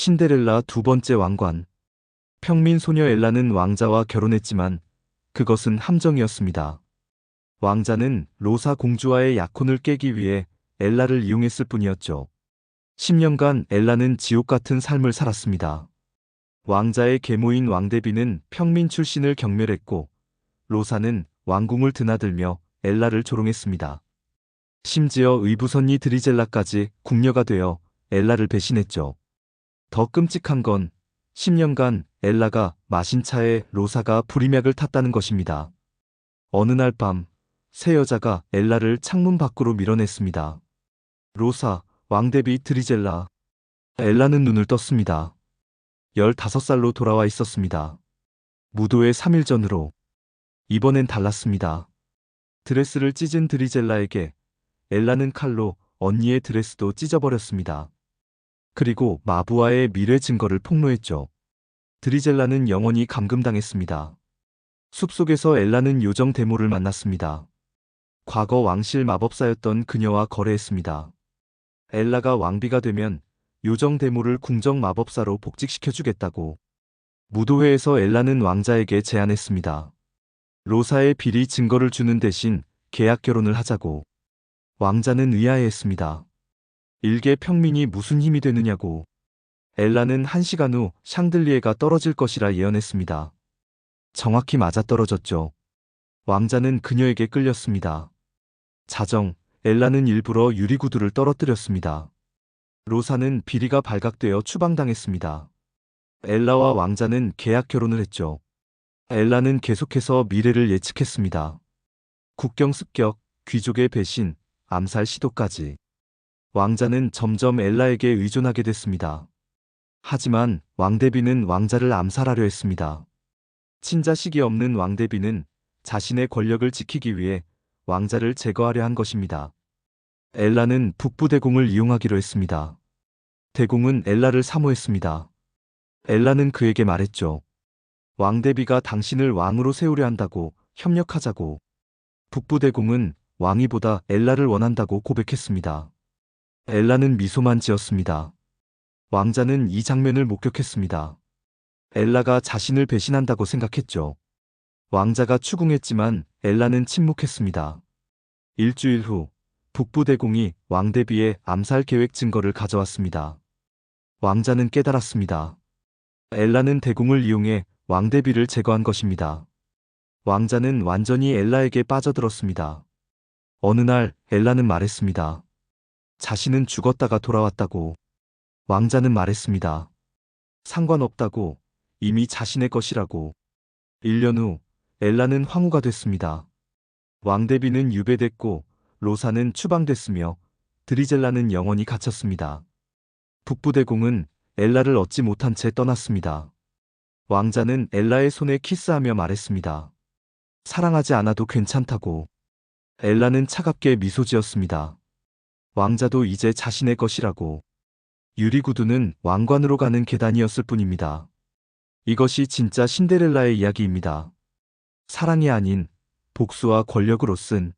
신데렐라 두 번째 왕관. 평민 소녀 엘라는 왕자와 결혼했지만 그것은 함정이었습니다. 왕자는 로사 공주와의 약혼을 깨기 위해 엘라를 이용했을 뿐이었죠. 10년간 엘라는 지옥 같은 삶을 살았습니다. 왕자의 계모인 왕대비는 평민 출신을 경멸했고 로사는 왕궁을 드나들며 엘라를 조롱했습니다. 심지어 의부선이 드리젤라까지 궁녀가 되어 엘라를 배신했죠. 더 끔찍한 건 10년간 엘라가 마신 차에 로사가 불임약을 탔다는 것입니다. 어느 날 밤, 새 여자가 엘라를 창문 밖으로 밀어냈습니다. 로사, 왕대비 드리젤라. 엘라는 눈을 떴습니다. 15살로 돌아와 있었습니다. 무도의 3일 전으로. 이번엔 달랐습니다. 드레스를 찢은 드리젤라에게 엘라는 칼로 언니의 드레스도 찢어버렸습니다. 그리고 마부와의 미래 증거를 폭로했죠. 드리젤라는 영원히 감금당했습니다. 숲속에서 엘라는 요정 데모를 만났습니다. 과거 왕실 마법사였던 그녀와 거래했습니다. 엘라가 왕비가 되면 요정 데모를 궁정 마법사로 복직시켜주겠다고. 무도회에서 엘라는 왕자에게 제안했습니다. 로사의 비리 증거를 주는 대신 계약 결혼을 하자고. 왕자는 의아해했습니다. 일개 평민이 무슨 힘이 되느냐고. 엘라는 한 시간 후 샹들리에가 떨어질 것이라 예언했습니다. 정확히 맞아떨어졌죠. 왕자는 그녀에게 끌렸습니다. 자정, 엘라는 일부러 유리구두를 떨어뜨렸습니다. 로사는 비리가 발각되어 추방당했습니다. 엘라와 왕자는 계약 결혼을 했죠. 엘라는 계속해서 미래를 예측했습니다. 국경 습격, 귀족의 배신, 암살 시도까지. 왕자는 점점 엘라에게 의존하게 됐습니다. 하지만 왕대비는 왕자를 암살하려 했습니다. 친자식이 없는 왕대비는 자신의 권력을 지키기 위해 왕자를 제거하려 한 것입니다. 엘라는 북부대공을 이용하기로 했습니다. 대공은 엘라를 사모했습니다. 엘라는 그에게 말했죠. 왕대비가 당신을 왕으로 세우려 한다고 협력하자고. 북부대공은 왕위보다 엘라를 원한다고 고백했습니다. 엘라는 미소만 지었습니다. 왕자는 이 장면을 목격했습니다. 엘라가 자신을 배신한다고 생각했죠. 왕자가 추궁했지만 엘라는 침묵했습니다. 일주일 후 북부대공이 왕대비의 암살 계획 증거를 가져왔습니다. 왕자는 깨달았습니다. 엘라는 대공을 이용해 왕대비를 제거한 것입니다. 왕자는 완전히 엘라에게 빠져들었습니다. 어느 날 엘라는 말했습니다. 자신은 죽었다가 돌아왔다고. 왕자는 말했습니다. 상관없다고. 이미 자신의 것이라고. 1년 후 엘라는 황후가 됐습니다. 왕대비는 유배됐고 로사는 추방됐으며 드리젤라는 영원히 갇혔습니다. 북부대공은 엘라를 얻지 못한 채 떠났습니다. 왕자는 엘라의 손에 키스하며 말했습니다. 사랑하지 않아도 괜찮다고. 엘라는 차갑게 미소 지었습니다. 왕자도 이제 자신의 것이라고. 유리구두는 왕관으로 가는 계단이었을 뿐입니다. 이것이 진짜 신데렐라의 이야기입니다. 사랑이 아닌 복수와 권력으로 쓴